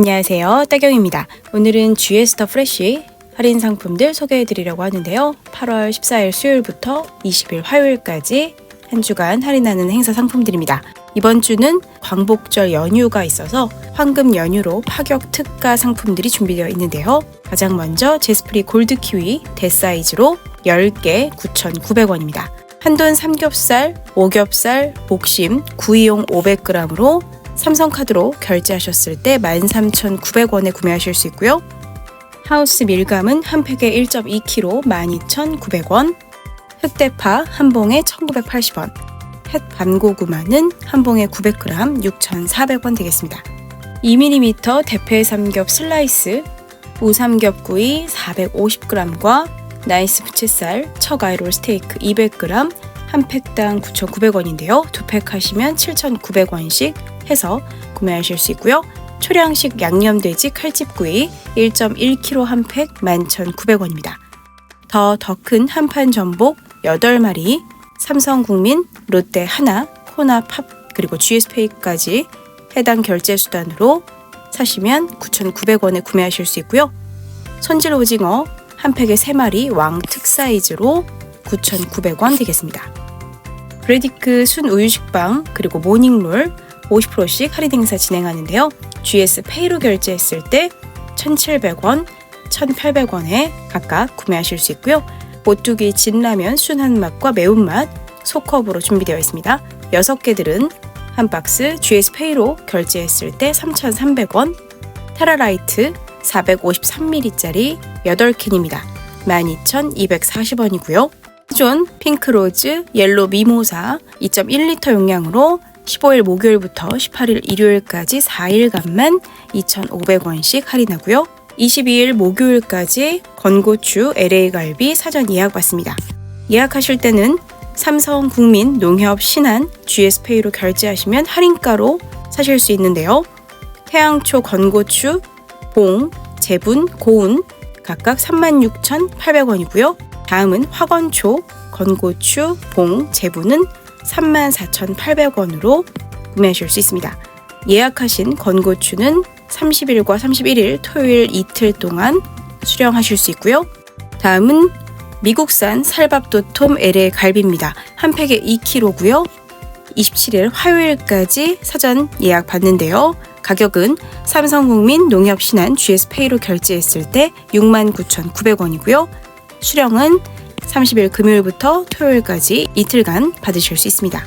안녕하세요. 따경입니다. 오늘은 GS 더 프레쉬 할인 상품들 소개해 드리려고 하는데요. 8월 14일 수요일부터 20일 화요일까지 한 주간 할인하는 행사 상품들입니다. 이번 주는 광복절 연휴가 있어서 황금 연휴로 파격 특가 상품들이 준비되어 있는데요. 가장 먼저 제스프리 골드 키위 대사이즈로 10개 9,900원입니다. 한돈 삼겹살, 오겹살, 목심, 구이용 500g으로 삼성카드로 결제하셨을 때 13,900원에 구매하실 수 있고요. 하우스 밀감은 한 팩에 1.2kg 12,900원, 흑대파 한 봉에 1,980원, 펫 반고구마는 한 봉에 900g 6,400원 되겠습니다. 2mm 대패 삼겹 슬라이스, 우삼겹구이 450g과 나이스 부채살, 척아이롤 스테이크 200g 한 팩당 9,900원인데요. 두 팩 하시면 7,900원씩 해서 구매하실 수 있고요. 초량식 양념돼지 칼집구이 1.1kg 한 팩 11,900원입니다. 더 더 큰 한판 전복 8마리, 삼성국민, 롯데 하나, 코나 팝 그리고 GS페이까지 해당 결제 수단으로 사시면 9,900원에 구매하실 수 있고요. 손질 오징어 한 팩에 3마리 왕특 사이즈로 9,900원 되겠습니다. 브레디크 순 우유식빵 그리고 모닝롤 50%씩 할인 행사 진행하는데요. GS 페이로 결제했을 때 1,700원, 1,800원에 각각 구매하실 수 있고요. 오뚜기 진라면 순한 맛과 매운맛 소컵으로 준비되어 있습니다. 6개들은 한 박스 GS 페이로 결제했을 때 3,300원, 타라라이트 453ml짜리 8캔입니다. 12,240원이고요. 존 핑크로즈 옐로 미모사 2.1리터 용량으로 15일 목요일부터 18일 일요일까지 4일간만 2,500원씩 할인하고요. 22일 목요일까지 건고추 LA 갈비 사전 예약 받습니다. 예약하실 때는 삼성 국민 농협 신한 GS페이로 결제하시면 할인가로 사실 수 있는데요. 태양초 건고추, 봉, 제분, 고운 각각 36,800원이고요. 다음은 화건초, 건고추, 봉, 제분은 34,800원으로 구매하실 수 있습니다. 예약하신 건고추는 30일과 31일 토요일 이틀 동안 수령하실 수 있고요. 다음은 미국산 살밥도톰 LA 갈비입니다. 한 팩에 2kg고요. 27일 화요일까지 사전 예약 받는데요. 가격은 삼성국민 농협신한 GS페이로 결제했을 때 69,900원이고요. 수령은 30일 금요일부터 토요일까지 이틀간 받으실 수 있습니다.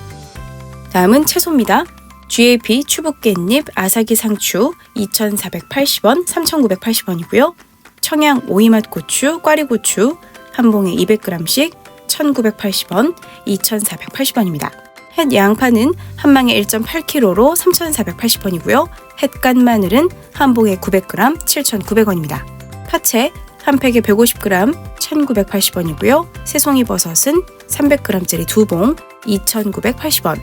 다음은 채소입니다. GAP 추북깻잎 아사기 상추 2,480원, 3,980원이고요. 청양 오이맛 고추, 꽈리고추 한 봉에 200g씩 1,980원, 2,480원입니다. 햇 양파는 한 망에 1.8kg로 3,480원이고요. 햇간 마늘은 한 봉에 900g 7,900원입니다. 파채 한 팩에 150g 1,980원이고요. 새송이 버섯은 300g짜리 두 봉 2,980원.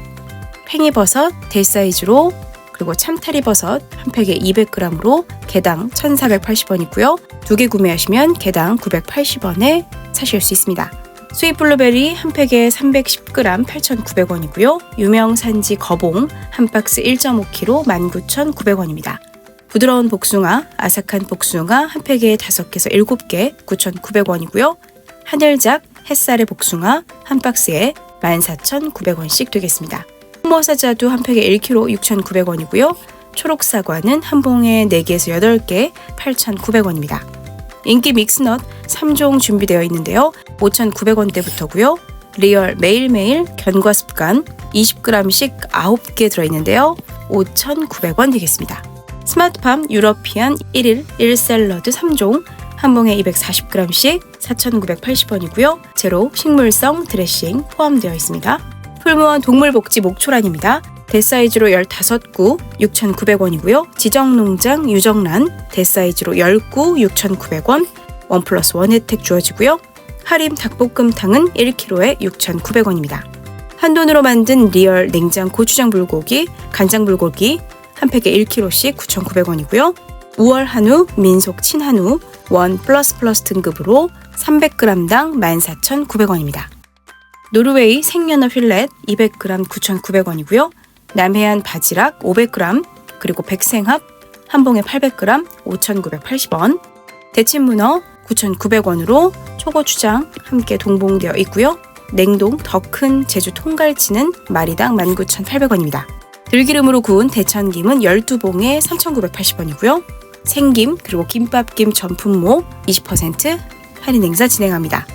팽이버섯 대사이즈로 그리고 참타리 버섯 한 팩에 200g으로 개당 1,480원이고요. 두 개 구매하시면 개당 980원에 사실 수 있습니다. 스윗 블루베리 한 팩에 310g 8,900원이고요. 유명 산지 거봉 한 박스 1.5kg 19,900원입니다. 부드러운 복숭아, 아삭한 복숭아 한 팩에 5개에서 7개 9,900원이고요. 하늘작 햇살의 복숭아 한 박스에 14,900원씩 되겠습니다. 홍모사자두 한 팩에 1kg 6,900원이고요. 초록사과는 한 봉에 4개에서 8개 8,900원입니다. 인기 믹스넛 3종 준비되어 있는데요. 5,900원대부터고요. 리얼 매일매일 견과 습관 20g씩 9개 들어있는데요. 5,900원 되겠습니다. 스마트팜 유러피안 1일 1샐러드 3종 한 봉에 240g씩 4,980원이고요. 제로 식물성 드레싱 포함되어 있습니다. 풀무원 동물복지 목초란입니다. 대사이즈로 15구 6,900원이고요. 지정농장 유정란 대사이즈로 10구 6,900원 원 플러스 원 혜택 주어지고요. 하림 닭볶음탕은 1kg에 6,900원입니다. 한돈으로 만든 리얼 냉장 고추장 불고기, 간장 불고기 한 팩에 1kg씩 9,900원이고요. 우월 한우, 민속 친한우, 원 플러스 플러스 등급으로 300g당 14,900원입니다. 노르웨이 생연어 필렛 200g 9,900원이고요. 남해안 바지락 500g 그리고 백생합 한 봉에 800g 5,980원, 데친 문어 9,900원으로 초고추장 함께 동봉되어 있고요. 냉동 더 큰 제주 통갈치는 마리당 19,800원입니다. 들기름으로 구운 대천김은 12봉에 3,980원이고요. 생김 그리고 김밥김 전품목 20% 할인 행사 진행합니다.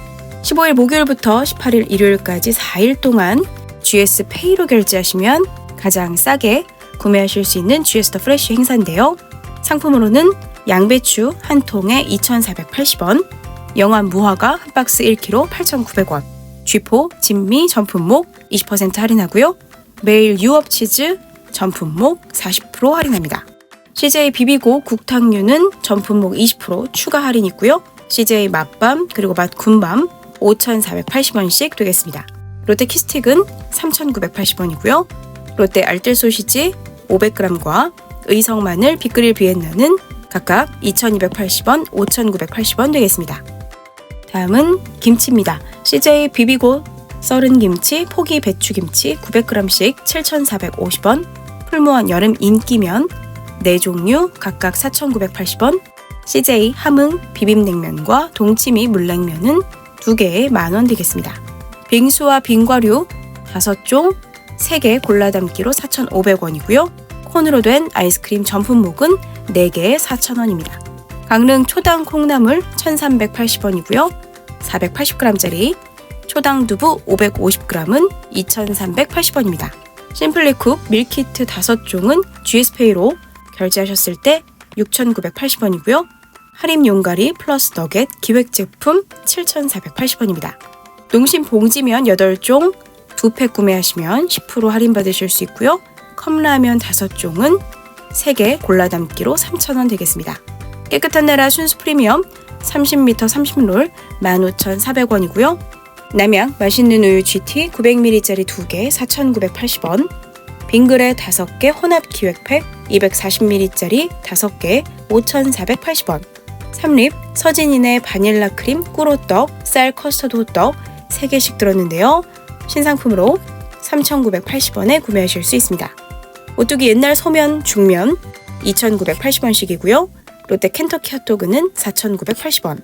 15일 목요일부터 18일 일요일까지 4일 동안 GS 페이로 결제하시면 가장 싸게 구매하실 수 있는 GS 더 프레쉬 행사인데요. 상품으로는 양배추 한 통에 2,480원, 영암 무화과 한 박스 1kg 8,900원, 쥐포 진미 전품목 20% 할인하고요. 매일 유업 치즈 전 품목 40% 할인합니다. CJ 비비고 국탕류는 전 품목 20% 추가 할인 있고요. CJ 맛밤 그리고 맛 군밤 5,480원씩 되겠습니다. 롯데 키스틱은 3,980원이고요. 롯데 알뜰 소시지 500g과 의성 마늘 빅그릴 비엔나는 각각 2,280원, 5,980원 되겠습니다. 다음은 김치입니다. CJ 비비고 썰은 김치, 포기 배추 김치 900g씩 7,450원, 풀무원 여름 인기면 4종류 각각 4,980원, CJ 함흥 비빔냉면과 동치미 물냉면은 2개에 만원 되겠습니다. 빙수와 빙과류 5종 3개 골라 담기로 4,500원이고요. 콘으로 된 아이스크림 전품목은 4개에 4,000원입니다. 강릉 초당 콩나물 1,380원이고요. 480g짜리 초당 두부 550g은 2,380원입니다. 심플리쿡 밀키트 5종은 GS페이로 결제하셨을 때 6,980원이고요. 할인 용가리 플러스 너겟 기획 제품 7,480원입니다. 농심 봉지면 8종 2팩 구매하시면 10% 할인 받으실 수 있고요. 컵라면 5종은 3개 골라 담기로 3,000원 되겠습니다. 깨끗한 나라 순수 프리미엄 30m 30롤 15,400원이고요. 남양 맛있는 우유 GT 900ml짜리 2개 4,980원. 빙그레 5개 혼합 기획팩 240ml짜리 5개 5,480원. 삼립 서진인의 바닐라 크림 꿀호떡 쌀 커스터드 호떡 3개씩 들었는데요. 신상품으로 3,980원에 구매하실 수 있습니다. 오뚜기 옛날 소면 중면 2,980원씩이고요. 롯데 켄터키 핫도그는 4,980원.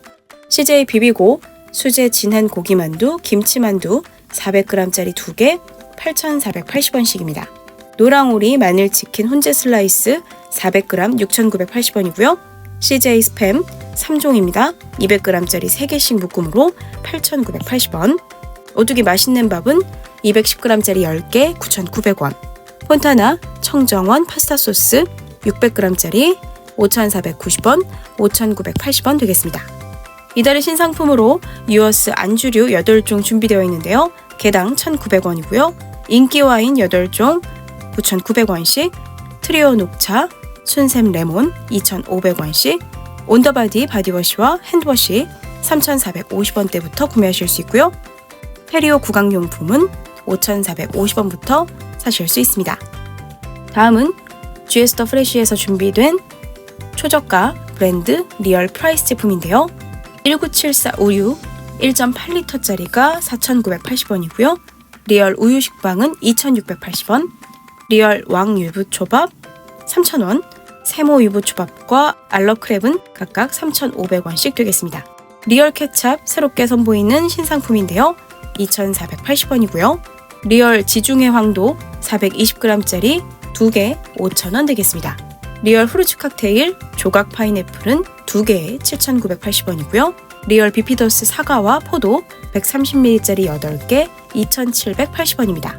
CJ 비비고 수제 진한 고기만두, 김치만두 400g짜리 2개 8,480원씩입니다. 노랑오리 마늘치킨 훈제 슬라이스 400g 6,980원이고요. CJ 스팸 3종입니다. 200g짜리 3개씩 묶음으로 8,980원. 오뚜기 맛있는 밥은 210g짜리 10개 9,900원. 폰타나 청정원 파스타 소스 600g짜리 5,490원, 5,980원 되겠습니다. 이달의 신상품으로 유어스 안주류 8종 준비되어 있는데요. 개당 1,900원이고요. 인기 와인 8종 9,900원씩, 트리오 녹차, 순샘 레몬 2,500원씩, 온더바디 바디워시와 핸드워시 3,450원대부터 구매하실 수 있고요. 페리오 구강용품은 5,450원부터 사실 수 있습니다. 다음은 GS 더 프레쉬에서 준비된 초저가 브랜드 리얼 프라이스 제품인데요. 1974 우유 1.8리터짜리가 4,980원이고요. 리얼 우유 식빵은 2,680원, 리얼 왕 유부초밥 3,000원, 세모 유부초밥과 알러크랩은 각각 3,500원씩 되겠습니다. 리얼 케찹 새롭게 선보이는 신상품인데요. 2,480원이고요. 리얼 지중해 황도 420g짜리 2개 5,000원 되겠습니다. 리얼 후르츠 칵테일 조각 파인애플은 2개에 7,980원이고요. 리얼 비피더스 사과와 포도 130ml짜리 8개 2,780원입니다.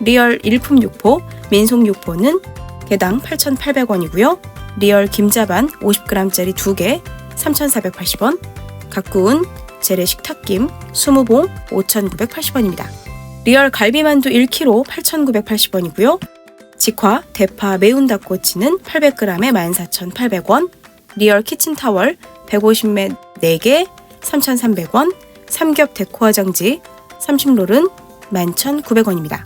리얼 일품 육포 민속 육포는 개당 8,800원이고요. 리얼 김자반 50g짜리 2개 3,480원. 가꾸운 재래 식 탁김 20봉 5,980원입니다. 리얼 갈비만두 1kg 8,980원이고요. 직화 대파 매운 닭꼬치는 800g에 14,800원, 리얼 키친타월 150매 4개 3,300원, 삼겹 데코 화장지 30롤은 11,900원입니다.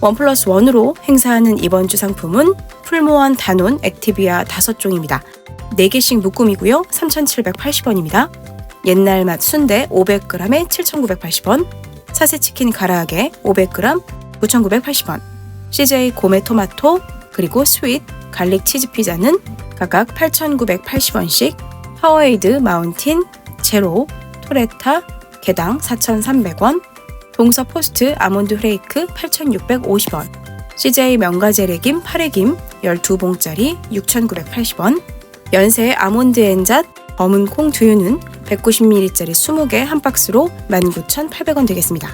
원 플러스 원으로 행사하는 이번 주 상품은 풀모원 단온 액티비아 5종입니다. 4개씩 묶음이고요. 3,780원입니다. 옛날 맛 순대 500g에 7,980원, 사세치킨 가라아게 500g 9,980원, CJ 고메 토마토 그리고 스윗 갈릭 치즈 피자는 각각 8,980원씩 파워에이드 마운틴, 제로, 토레타, 개당 4,300원, 동서 포스트 아몬드 프레이크 8,650원, CJ 명가제레김 8회김 12봉짜리 6,980원, 연세 아몬드 엔잣 검은 콩 두유는 190ml짜리 20개 한 박스로 19,800원 되겠습니다.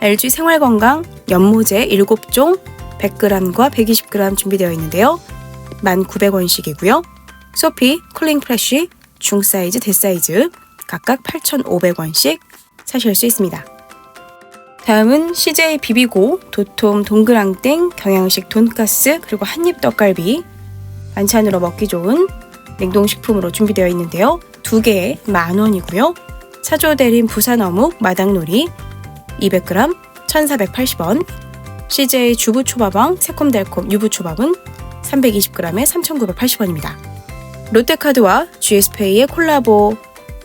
LG 생활건강 연모제 7종 100g과 120g 준비되어 있는데요. 1,900원씩이고요. 소피 쿨링 프레쉬 중사이즈 대사이즈 각각 8,500원씩 사실 수 있습니다. 다음은 CJ 비비고 도톰 동그랑땡 경양식 돈가스 그리고 한입 떡갈비 반찬으로 먹기 좋은 냉동식품으로 준비되어 있는데요. 두 개에 만 원이고요. 사조 대림 부산 어묵 마당놀이 200g 1,480원 CJ 주부초밥왕 새콤달콤 유부초밥은 320g에 3,980원입니다. 롯데카드와 GS페이의 콜라보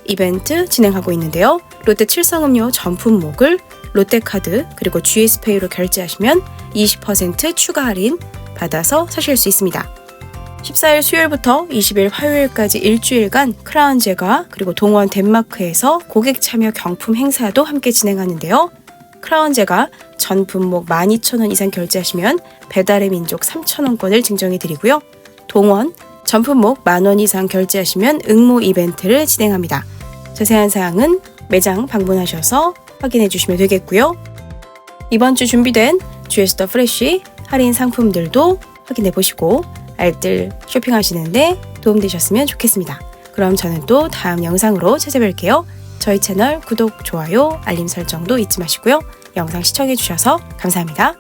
이벤트 진행하고 있는데요. 롯데 칠성음료 전품목을 롯데카드 그리고 GS페이로 결제하시면 20% 추가 할인 받아서 사실 수 있습니다. 14일 수요일부터 20일 화요일까지 일주일간 크라운제가 그리고 동원 덴마크에서 고객 참여 경품 행사도 함께 진행하는데요. 크라운제가 전 분목 12,000원 이상 결제하시면 배달의 민족 3,000원권을 증정해 드리고요. 동원 전 품목 만원 이상 결제하시면 응모 이벤트를 진행합니다. 자세한 사항은 매장 방문하셔서 확인해 주시면 되겠고요. 이번 주 준비된 GS 더 프레쉬 할인 상품들도 확인해 보시고 알뜰 쇼핑하시는데 도움되셨으면 좋겠습니다. 그럼 저는 또 다음 영상으로 찾아뵐게요. 저희 채널 구독, 좋아요, 알림 설정도 잊지 마시고요. 영상 시청해 주셔서 감사합니다.